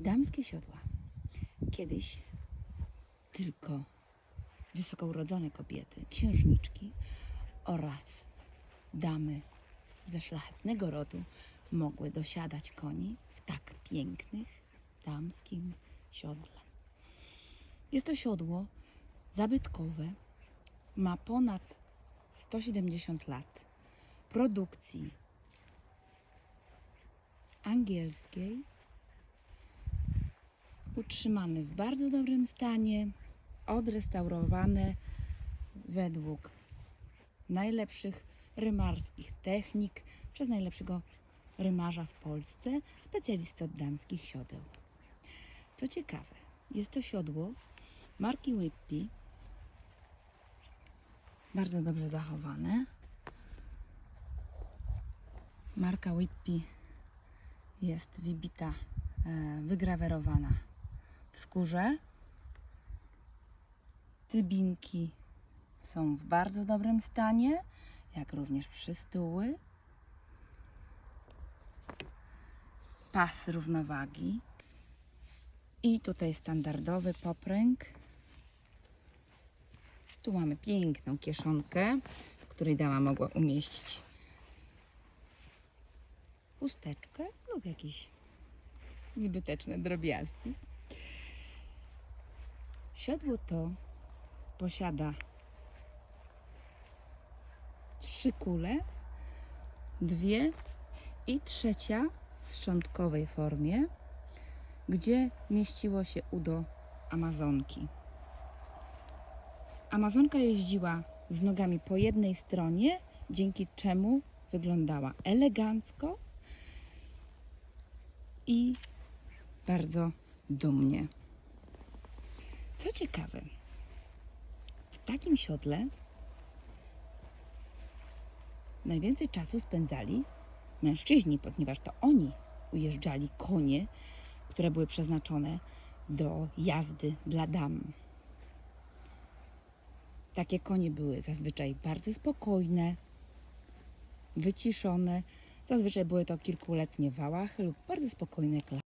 Damskie siodła. Kiedyś tylko wysoko urodzone kobiety, księżniczki oraz damy ze szlachetnego rodu mogły dosiadać koni w tak pięknych damskim siodle. Jest to siodło zabytkowe, ma ponad 170 lat produkcji angielskiej, utrzymane w bardzo dobrym stanie, odrestaurowane według najlepszych rymarskich technik przez najlepszego rymarza w Polsce, specjalistę od damskich siodeł. Co ciekawe, jest to siodło marki Whippy, bardzo dobrze zachowane. Marka Whippy jest wybita, e, wygrawerowana w skórze. Tybinki są w bardzo dobrym stanie, jak również przystóły. Pas równowagi. I tutaj standardowy popręg. Tu mamy piękną kieszonkę, w której dama mogła umieścić chusteczkę lub jakieś zbyteczne drobiazgi. Siodło to posiada trzy kule, dwie i trzecia w szczątkowej formie, gdzie mieściło się udo Amazonki. Amazonka jeździła z nogami po jednej stronie, dzięki czemu wyglądała elegancko i bardzo dumnie. Co ciekawe, w takim siodle najwięcej czasu spędzali mężczyźni, ponieważ to oni ujeżdżali konie, które były przeznaczone do jazdy dla dam. Takie konie były zazwyczaj bardzo spokojne, wyciszone. Zazwyczaj były to kilkuletnie wałachy lub bardzo spokojne klasy.